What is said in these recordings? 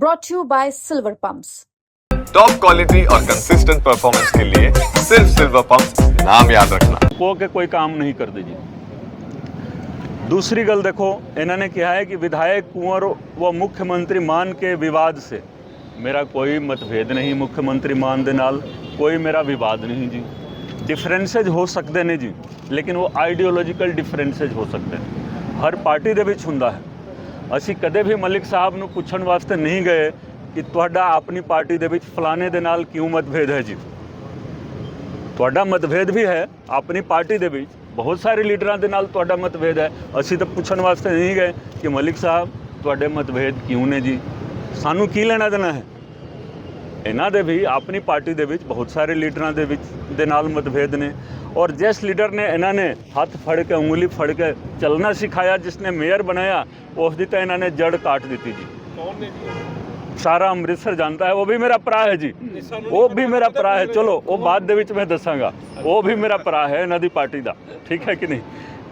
Brought you by silver pumps top quality और consistent performance के लिए सिर्फ़ सिल्वर पंप नाम याद रखना। वो के कोई काम नहीं कर दीजिए दूसरी गल देखो इन्होंने कहा है कि विधायक कुंवर व मुख्यमंत्री मान के विवाद से। मेरा कोई मतभेद नहीं मुख्यमंत्री मान के नाल कोई मेरा विवाद नहीं जी। डिफरेंसेज हो सकते ने जी लेकिन वो आइडियोलॉजिकल डिफरेंसेज हो सकते हैं। हर पार्टी के बीच हों है। ਅਸੀਂ ਕਦੇ ਵੀ ਮਲਿਕ ਸਾਹਿਬ ਨੂੰ ਪੁੱਛਣ ਵਾਸਤੇ ਨਹੀਂ ਗਏ ਕਿ ਤੁਹਾਡਾ ਆਪਣੀ ਪਾਰਟੀ ਦੇ ਵਿੱਚ ਫਲਾਣੇ ਦੇ ਨਾਲ ਕਿਉਂ ਮਤਭੇਦ ਹੈ ਜੀ? ਤੁਹਾਡਾ ਮਤਭੇਦ ਵੀ ਹੈ, ਆਪਣੀ ਪਾਰਟੀ ਦੇ ਵਿੱਚ ਬਹੁਤ ਸਾਰੇ ਲੀਡਰਾਂ ਦੇ ਨਾਲ ਤੁਹਾਡਾ ਮਤਭੇਦ ਹੈ। ਅਸੀਂ ਤਾਂ ਪੁੱਛਣ ਵਾਸਤੇ ਨਹੀਂ ਗਏ ਕਿ ਮਲਿਕ ਸਾਹਿਬ, ਤੁਹਾਡੇ ਮਤਭੇਦ ਕਿਉਂ ਨੇ ਜੀ? ਸਾਨੂੰ ਕੀ ਲੈਣਾ ਦੇਣਾ ਹੈ? ਇਹਨਾਂ ਦੇ ਵੀ ਆਪਣੀ ਪਾਰਟੀ ਦੇ ਵਿੱਚ ਬਹੁਤ ਸਾਰੇ ਲੀਡਰਾਂ ਦੇ ਵਿੱਚ ਦੇ ਨਾਲ ਮਤਭੇਦ ਨੇ। ਔਰ ਜਿਸ ਲੀਡਰ ਨੇ ਇਹਨਾਂ ਨੇ ਹੱਥ ਫੜ ਕੇ ਉਂਗਲੀ ਫੜ ਕੇ ਚੱਲਣਾ ਸਿਖਾਇਆ ਜਿਸ ਨੇ ਮੇਅਰ ਬਣਾਇਆ ਉਸ ਦੀ ਤਾਂ ਇਹਨਾਂ ਨੇ ਜੜ ਕਾਟ ਦਿੱਤੀ ਜੀ। ਸਾਰਾ ਅੰਮ੍ਰਿਤਸਰ ਜਾਣਦਾ ਹੈ ਉਹ ਵੀ ਮੇਰਾ ਭਰਾ ਹੈ ਜੀ। ਉਹ ਵੀ ਮੇਰਾ ਭਰਾ ਹੈ। ਚਲੋ ਉਹ ਬਾਅਦ ਦੇ ਵਿੱਚ ਮੈਂ ਦੱਸਾਂਗਾ। ਉਹ ਵੀ ਮੇਰਾ ਭਰਾ ਹੈ ਇਹਨਾਂ ਦੀ ਪਾਰਟੀ ਦਾ। ਠੀਕ ਹੈ ਕਿ ਨਹੀਂ?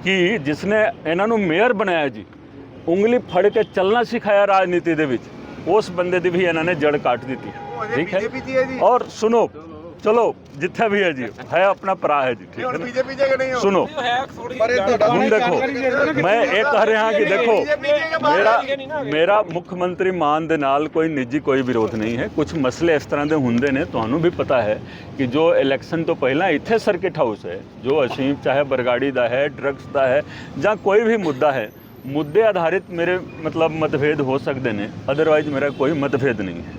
ਕਿ ਜਿਸ ਨੇ ਇਹਨਾਂ ਨੂੰ ਮੇਅਰ ਬਣਾਇਆ ਜੀ ਉਂਗਲੀ ਫੜ ਕੇ ਚੱਲਣਾ ਸਿਖਾਇਆ ਰਾਜਨੀਤੀ ਦੇ ਵਿੱਚ ਉਸ ਬੰਦੇ ਦੀ ਵੀ ਇਹਨਾਂ ਨੇ ਜੜ ਕੱਟ ਦਿੱਤੀ। ਠੀਕ ਹੈ? ਔਰ ਸੁਣੋ ਚਲੋ ਜਿੱਥੇ ਵੀ ਹੈ ਜੀ ਹੈ ਆਪਣਾ ਭਰਾ ਹੈ ਜੀ ਠੀਕ ਹੈ? ਬੀਜੇਪੀ ਜੇ ਕਿ ਨਹੀਂ ਹੋ? ਸੁਣੋ ਪਰ ਇਹ ਤੁਹਾਡਾ ਹੁਣ ਦੇਖੋ ਮੈਂ ਇਹ ਕਹਿ ਰਿਹਾ ਕਿ ਦੇਖੋ ਮੇਰਾ ਮੇਰਾ ਮੁੱਖ ਮੰਤਰੀ ਮਾਨ ਦੇ ਨਾਲ ਕੋਈ ਨਿੱਜੀ ਕੋਈ ਵਿਰੋਧ ਨਹੀਂ ਹੈ। ਕੁਝ ਮਸਲੇ ਇਸ ਤਰ੍ਹਾਂ ਦੇ ਹੁੰਦੇ ਨੇ ਤੁਹਾਨੂੰ ਵੀ ਪਤਾ ਹੈ ਕਿ ਜੋ ਇਲੈਕਸ਼ਨ ਤੋਂ ਪਹਿਲਾਂ ਇੱਥੇ ਸਰਕਿਟ ਹਾਊਸ ਹੈ ਜੋ ਅਸੀਂ ਚਾਹੇ ਬਰਗਾੜੀ ਦਾ ਹੈ ਡਰੱਗਸ ਦਾ ਹੈ ਜਾਂ ਕੋਈ ਵੀ ਮੁੱਦਾ ਹੈ ਮੁੱਦੇ ਆਧਾਰਿਤ ਮੇਰੇ ਮਤਲਬ ਮਤਭੇਦ ਹੋ ਸਕਦੇ ਨੇ ਅਦਰਵਾਈਜ਼ ਮੇਰਾ ਕੋਈ ਮਤਭੇਦ ਨਹੀਂ ਹੈ।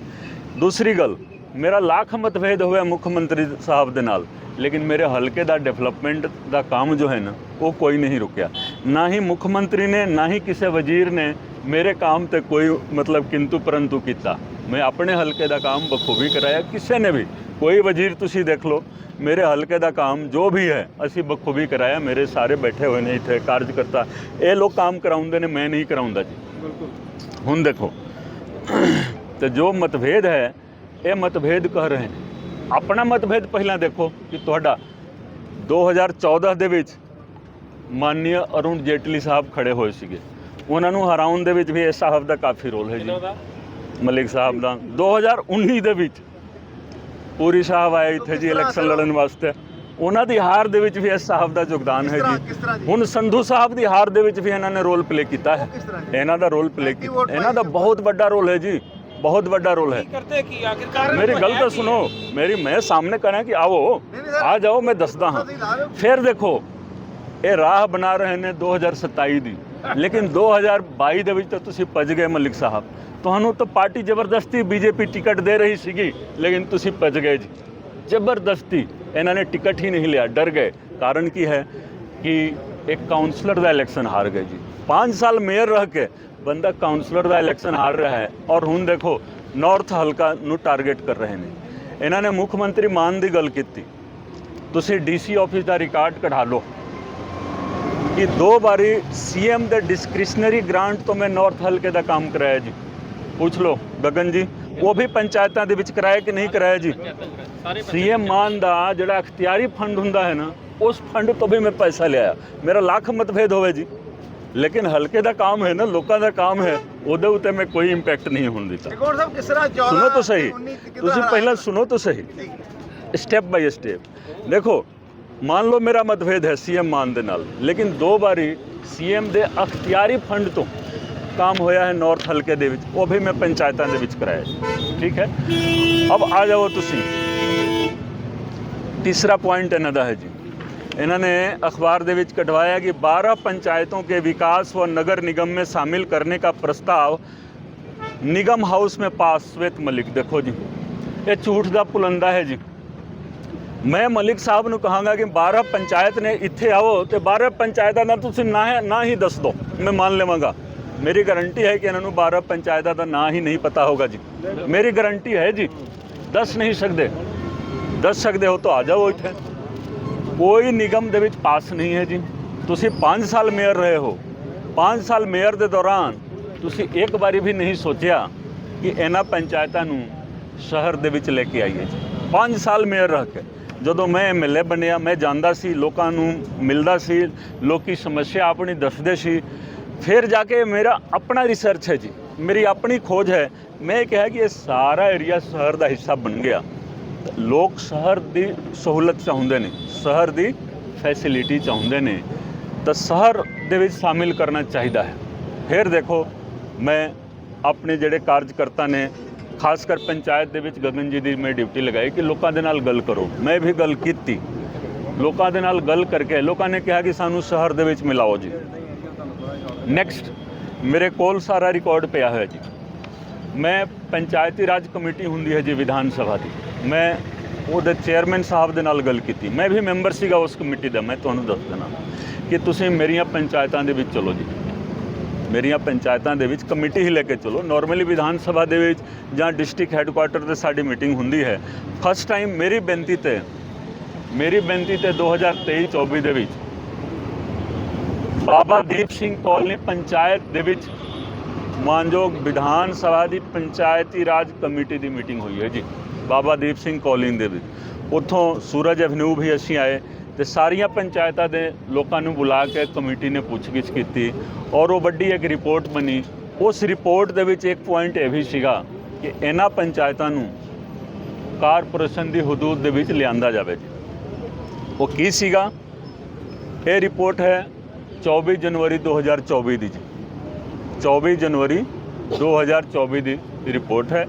ਦੂਸਰੀ ਗੱਲ, ਮੇਰਾ ਲੱਖ ਮਤਭੇਦ ਹੋਇਆ ਮੁੱਖ ਮੰਤਰੀ ਸਾਹਿਬ ਦੇ ਨਾਲ, ਲੇਕਿਨ ਮੇਰੇ ਹਲਕੇ ਦਾ ਡਿਵੈਲਪਮੈਂਟ ਦਾ ਕੰਮ ਜੋ ਹੈ ਨਾ, ਉਹ ਕੋਈ ਨਹੀਂ ਰੁਕਿਆ। ਨਾ ਹੀ ਮੁੱਖ ਮੰਤਰੀ ਨੇ, ਨਾ ਹੀ ਕਿਸੇ ਵਜ਼ੀਰ ਨੇ ਮੇਰੇ ਕੰਮ ਤੇ ਕੋਈ ਮਤਲਬ ਕਿੰਤੂ ਪਰੰਤੂ ਕੀਤਾ। ਮੈਂ ਆਪਣੇ ਹਲਕੇ ਦਾ ਕੰਮ ਬਖੂਬੀ ਕਰਾਇਆ ਕਿਸੇ ਨੇ ਵੀ। ਕੋਈ ਵਜ਼ੀਰ ਤੁਸੀਂ ਦੇਖ ਲਓ ਮੇਰੇ ਹਲਕੇ ਦਾ ਕੰਮ ਜੋ ਵੀ ਹੈ ਅਸੀਂ ਬਖੂਬੀ ਕਰਾਇਆ ਮੇਰੇ ਸਾਰੇ ਬੈਠੇ ਹੋਏ ਨੇ ਇੱਥੇ ਕਾਰਜਕਰਤਾ। ਇਹ ਲੋਕ ਕੰਮ ਕਰਾਉਂਦੇ ਨੇ ਮੈਂ ਨਹੀਂ ਕਰਾਉਂਦਾ ਜੀ। ਹੁਣ ਦੇਖੋ ਤੇ ਜੋ ਮਤਭੇਦ ਹੈ ਇਹ ਮਤਭੇਦ ਕਹਿ ਰਹੇ ਨੇ। ਆਪਣਾ ਮਤਭੇਦ ਪਹਿਲਾਂ ਦੇਖੋ ਕਿ ਤੁਹਾਡਾ 2014 ਦੇ ਵਿੱਚ ਮਾਨਨੀय ਅਰੁਣ ਜੇਟਲੀ ਸਾਹਿਬ ਖੜੇ ਹੋਏ ਸੀਗੇ। ਉਹਨਾਂ ਨੂੰ ਹਰਾਉਣ ਦੇ ਵਿੱਚ ਵੀ ਇਸ ਸਾਹਿਬ ਦਾ ਕਾਫੀ ਰੋਲ ਹੈ ਜੀ। ਮਲਿਕ ਸਾਹਿਬ ਦਾ 2019 ਦੇ ਵਿੱਚ ਪੂਰੀ ਸਾਹਿਬ ਆਏ ਇੱਥੇ ਜੀ ਇਲੈਕਸ਼ਨ ਲੜਨ ਵਾਸਤੇ ਉਹਨਾਂ ਦੀ ਹਾਰ ਦੇ ਵਿੱਚ ਵੀ ਇਸ ਸਾਹਿਬ ਦਾ ਯੋਗਦਾਨ ਹੈ ਕਿਸ ਤਰ੍ਹਾਂ- ਜੀ ਕਿਸ ਤਰ੍ਹਾਂ ਜੀ? ਹੁਣ ਸੰਧੂ ਸਾਹਿਬ ਦੀ ਹਾਰ ਦੇ ਵਿੱਚ ਵੀ ਇਹਨਾਂ ਨੇ ਰੋਲ ਪਲੇ ਕੀਤਾ ਹੈ ਕਿਸ ਤਰ੍ਹਾਂ ਜੀ? ਇਹਨਾਂ ਦਾ ਰੋਲ ਪਲੇ ਐਂਟੀ ਵੋਟ ਕੀਤਾ ਇਹਨਾਂ ਦਾ ਪਾਈ ਬਹੁਤ ਵੱਡਾ ਰੋਲ ਹੈ ਜੀ ਬਹੁਤ ਵੱਡਾ ਰੋਲ ਹੈ करते की आखिरकार ਮੇਰੀ ਗੱਲ ਤਾਂ ਸੁਣੋ ਮੇਰੀ ਮੈਂ ਸਾਹਮਣੇ ਕਰਾਂ ਕਿ ਆਓ ਨਹੀਂ, ਨਹੀਂ ਸਰ। ਆ ਜਾਓ ਮੈਂ ਦੱਸਦਾ ਹਾਂ ਤੁਸੀਂ ਲਾ ਰਹੇ ਹੋ। ਫਿਰ ਦੇਖੋ ਇਹ ਰਾਹ ਬਣਾ ਰਹੇ ਨੇ 2027 ਦੀ ਲੇਕਿਨ 2022 ਦੇ ਵਿੱਚ ਤਾਂ ਤੁਸੀਂ ਭੱਜ ਗਏ ਮਲਿਕ ਸਾਹਿਬ ਤੁਹਾਨੂੰ ਤਾਂ ਪਾਰਟੀ ਜ਼ਬਰਦਸਤੀ ਬੀਜੇਪੀ ਟਿਕਟ ਦੇ ਰਹੀ ਸੀਗੀ, ਲੇਕਿਨ ਤੁਸੀਂ ਭੱਜ ਗਏ ਜੀ। ਜ਼ਬਰਦਸਤੀ, ਇਹਨਾਂ ਨੇ ਟਿਕਟ ਹੀ ਨਹੀਂ ਲਿਆ, ਡਰ ਗਏ। ਕਾਰਨ ਕੀ ਹੈ ਕਿ ਇੱਕ ਕਾਉਂਸਲਰ ਦਾ ਇਲੈਕਸ਼ਨ ਹਾਰ ਗਏ ਜੀ। 5 ਸਾਲ ਮੇਅਰ ਰਹਿ ਕੇ ਬੰਦਾ ਕਾਉਂਸਲਰ ਦਾ ਇਲੈਕਸ਼ਨ ਹਾਰ ਰਿਹਾ ਹੈ ਔਰ ਹੁਣ ਦੇਖੋ, ਨਾਰਥ ਹਲਕਾ ਨੂੰ ਟਾਰਗੇਟ ਕਰ ਰਹੇ ਨੇ। ਇਹਨਾਂ ਨੇ ਮੁੱਖ ਮੰਤਰੀ ਮਾਨ ਦੀ ਗੱਲ ਕੀਤੀ। ਤੁਸੀਂ ਡੀਸੀ ਆਫਿਸ ਦਾ ਰਿਕਾਰਡ ਕਢਾ ਲਓ। ਕਿ ਦੋ ਵਾਰੀ ਸੀਐਮ ਦੇ ਡਿਸਕ੍ਰਿਸ਼ਨਰੀ ਗ੍ਰਾਂਟ ਤੋਂ ਮੈਂ ਨਾਰਥ ਹਲਕੇ ਦਾ ਕੰਮ ਕਰਾਇਆ ਜੀ। ਪੁੱਛ ਲਓ ਗਗਨ ਜੀ ਉਹ ਵੀ ਪੰਚਾਇਤਾਂ ਦੇ ਵਿੱਚ ਕਰਾਇਆ ਕਿ ਨਹੀਂ ਕਰਾਇਆ ਜੀ? ਸੀਐਮ ਮਾਨ ਦਾ ਜਿਹੜਾ ਅਖਤਿਆਰੀ ਫੰਡ ਹੁੰਦਾ ਹੈ ਨਾ ਉਸ ਫੰਡ ਤੋਂ ਵੀ ਮੈਂ ਪੈਸਾ ਲਿਆ ਮੇਰਾ ਲੱਖ ਮਤਭੇਦ ਹੋਵੇ ਜੀ। ਲੇਕਿਨ ਹਲਕੇ ਦਾ ਕੰਮ ਹੈ ਨਾ ਲੋਕਾਂ ਦਾ ਕੰਮ ਹੈ ਉਹਦੇ ਉੱਤੇ ਮੈਂ ਕੋਈ ਇੰਪੈਕਟ ਨਹੀਂ ਹੋਣ ਦਿੱਤਾ। ਟਿਕੋੜ ਸਾਹਿਬ ਕਿਸ ਤਰ੍ਹਾਂ 14 ਸੁਣੋ ਤਾਂ ਸਹੀ। 19 ਕਿੱਦਾਂ ਤੁਸੀਂ? ਪਹਿਲਾਂ ਸੁਣੋ ਤਾਂ ਸਹੀ। ਸਟੈਪ ਬਾਈ ਸਟੈਪ ਦੇਖੋ ਮੰਨ ਲਓ ਮੇਰਾ ਮਤਭੇਦ ਹੈ ਸੀਐਮ ਮਾਨ ਦੇ ਨਾਲ। ਲੇਕਿਨ ਦੋ ਵਾਰੀ ਸੀਐਮ ਦੇ ਅਖਤਿਆਰੀ ਫੰਡ ਤੋਂ ਕੰਮ ਹੋਇਆ ਹੈ ਨਾਰਥ ਹਲਕੇ ਦੇ ਵਿੱਚ ਉਹ ਵੀ ਮੈਂ ਪੰਚਾਇਤਾਂ ਦੇ ਵਿੱਚ ਕਰਾਇਆ ਜੀ। ਠੀਕ ਹੈ ਅਬ ਆ ਜਾਓ ਤੁਸੀਂ तीसरा पॉइंट इन्हों है जी इन्होंने अखबार ਦੇ ਵਿੱਚ कटवाया कि 12 पंचायतों के विकास व नगर निगम में शामिल करने का प्रस्ताव निगम हाउस में पास श्वेत मलिक देखो जी ਇਹ ਝੂਠ ਦਾ ਪੁਲੰਦਾ ਹੈ ਜੀ ਮੈਂ ਮਲਿਕ ਸਾਹਿਬ ਨੂੰ ਕਹਾਂਗਾ ਕਿ 12 ਪੰਚਾਇਤ ਨੇ ਇੱਥੇ ਆਓ ਤੇ 12 ਪੰਚਾਇਤਾਂ ਦਾ ਤੁਸੀਂ ਨਾ ਨਾ ਹੀ ਦੱਸ ਦਿਓ ਮੈਂ ਮੰਨ ਲਵਾਂਗਾ ਮੇਰੀ ਗਾਰੰਟੀ ਹੈ ਕਿ ਇਹਨਾਂ ਨੂੰ 12 ਪੰਚਾਇਤਾਂ ਦਾ ਨਾਂ ਹੀ ਨਹੀਂ ਪਤਾ ਹੋਗਾ ਜੀ। ਮੇਰੀ ਗਾਰੰਟੀ ਹੈ ਜੀ। ਦੱਸ ਨਹੀਂ ਸਕਦੇ। ਦੱਸ ਸਕਦੇ ਹੋ ਤਾਂ ਆ ਜਾਓ ਇੱਥੇ। ਕੋਈ ਨਿਗਮ ਦੇ ਵਿੱਚ ਪਾਸ ਨਹੀਂ ਹੈ ਜੀ। ਤੁਸੀਂ 5 ਸਾਲ ਮੇਅਰ ਰਹੇ ਹੋ। 5 ਸਾਲ ਮੇਅਰ ਦੇ ਦੌਰਾਨ ਤੁਸੀਂ ਇੱਕ ਵਾਰੀ ਵੀ ਨਹੀਂ ਸੋਚਿਆ ਕਿ ਇਹਨਾਂ ਪੰਚਾਇਤਾਂ ਨੂੰ ਸ਼ਹਿਰ ਦੇ ਵਿੱਚ ਲੈ ਕੇ ਆਈਏ ਜੀ। 5 ਸਾਲ ਮੇਅਰ ਰਹਿ ਕੇ। ਜਦੋਂ ਮੈਂ ਐਮਐਲਏ ਬਣਿਆ, ਮੈਂ ਜਾਂਦਾ ਸੀ, ਲੋਕਾਂ ਨੂੰ ਮਿਲਦਾ ਸੀ, ਲੋਕੀ ਸਮੱਸਿਆ ਆਪਣੀ ਦੱਸਦੇ ਸੀ। ਫਿਰ ਜਾ ਕੇ ਮੇਰਾ ਆਪਣਾ ਰਿਸਰਚ ਹੈ ਜੀ। ਮੇਰੀ ਆਪਣੀ ਖੋਜ ਹੈ। ਮੈਂ ਇਹ ਕਿਹਾ ਕਿ ਇਹ ਸਾਰਾ ਏਰੀਆ ਸ਼ਹਿਰ ਦਾ ਹਿੱਸਾ ਬਣ ਗਿਆ। ਲੋਕ ਸ਼ਹਿਰ ਦੀ ਸਹੂਲਤ ਚਾਹੁੰਦੇ ਨੇ। ਸ਼ਹਿਰ ਦੀ ਫੈਸਿਲਿਟੀ ਚਾਹੁੰਦੇ ਨੇ। ਤਾਂ ਸ਼ਹਿਰ ਦੇ ਵਿੱਚ ਸ਼ਾਮਿਲ ਕਰਨਾ ਚਾਹੀਦਾ ਹੈ। ਫਿਰ ਦੇਖੋ, ਮੈਂ ਆਪਣੇ ਜਿਹੜੇ ਕਾਰਜਕਰਤਾ ਨੇ, ਖਾਸ ਕਰ ਪੰਚਾਇਤ ਦੇ ਵਿੱਚ ਗਗਨ ਜੀ ਦੀ ਮੈਂ ਡਿਊਟੀ ਲਗਾਈ ਕਿ ਲੋਕਾਂ ਦੇ ਨਾਲ ਗੱਲ ਕਰੋ। ਮੈਂ ਵੀ ਗੱਲ ਕੀਤੀ। ਲੋਕਾਂ ਦੇ ਨਾਲ ਗੱਲ ਕਰਕੇ ਲੋਕਾਂ ਨੇ ਕਿਹਾ ਕਿ ਸਾਨੂੰ ਸ਼ਹਿਰ ਦੇ ਵਿੱਚ ਮਿਲਾਓ ਜੀ। ਨੈਕਸਟ ਮੇਰੇ ਕੋਲ ਸਾਰਾ ਰਿਕਾਰਡ ਪਿਆ ਹੋਇਆ ਜੀ। ਮੈਂ ਪੰਚਾਇਤੀ ਰਾਜ ਕਮੇਟੀ ਹੁੰਦੀ ਹੈ ਜੀ ਵਿਧਾਨ ਸਭਾ ਦੀ। ਮੈਂ ਉਹਦੇ ਚੇਅਰਮੈਨ ਸਾਹਿਬ ਦੇ ਨਾਲ ਗੱਲ ਕੀਤੀ। ਮੈਂ ਵੀ ਮੈਂਬਰ ਸੀਗਾ ਉਸ ਕਮੇਟੀ ਦਾ। ਮੈਂ ਤੁਹਾਨੂੰ ਦੱਸ ਦੇਣਾ ਕਿ ਤੁਸੀਂ ਮੇਰੀਆਂ ਪੰਚਾਇਤਾਂ ਦੇ ਵਿੱਚ ਚਲੋ ਜੀ। ਮੇਰੀਆਂ ਪੰਚਾਇਤਾਂ ਦੇ ਵਿੱਚ ਕਮੇਟੀ ਹੀ ਲੈ ਕੇ ਚਲੋ। ਨਾਰਮਲੀ ਵਿਧਾਨ ਸਭਾ ਦੇ ਵਿੱਚ ਜਾਂ ਡਿਸਟ੍ਰਿਕਟ ਹੈੱਡਕੁਆਟਰ ਤੇ ਸਾਡੀ ਮੀਟਿੰਗ ਹੁੰਦੀ ਹੈ। ਫਸਟ ਟਾਈਮ ਮੇਰੀ ਬੇਨਤੀ ਤੇ, ਮੇਰੀ ਬੇਨਤੀ ਤੇ 2023-24 ਦੇ ਵਿੱਚ ਬਾਬਾ ਦੀਪ ਸਿੰਘ ਕੌਲਨੀ ਪੰਚਾਇਤ ਦੇ ਵਿੱਚ ਮਾਨਯੋਗ ਵਿਧਾਨ ਸਭਾ ਦੀ ਪੰਚਾਇਤੀ ਰਾਜ ਕਮੇਟੀ ਦੀ ਮੀਟਿੰਗ ਹੋਈ ਹੈ ਜੀ, ਬਾਬਾ ਦੀਪ ਸਿੰਘ ਕੌਲਨੀ ਦੇ ਵਿੱਚ। ਉੱਥੋਂ ਸੂਰਜ ਐਵਨਿਊ ਵੀ ਅਸੀਂ ਆਏ ਤੇ ਸਾਰੀਆਂ ਪੰਚਾਇਤਾਂ ਦੇ ਲੋਕਾਂ ਨੂੰ ਬੁਲਾ ਕੇ ਕਮੇਟੀ ਨੇ ਪੁੱਛਗਿੱਛ ਕੀਤੀ ਔਰ ਉਹ ਵੱਡੀ ਇੱਕ ਰਿਪੋਰਟ ਬਣੀ। ਉਸ ਰਿਪੋਰਟ ਦੇ ਵਿੱਚ ਇੱਕ ਪੁਆਇੰਟ ਇਹ ਵੀ ਸੀਗਾ ਕਿ ਇਹਨਾਂ ਪੰਚਾਇਤਾਂ ਨੂੰ ਕਾਰਪੋਰੇਸ਼ਨ ਦੀ ਹਦੂਦ ਦੇ ਵਿੱਚ ਲਿਆਂਦਾ ਜਾਵੇ। ਜੀ ਉਹ ਕੀ ਸੀਗਾ? ਇਹ ਰਿਪੋਰਟ ਹੈ 24 ਜਨਵਰੀ 2024 ਦੀ ਜੀ 24 ਜਨਵਰੀ 2024 ਦੀ ਰਿਪੋਰਟ ਹੈ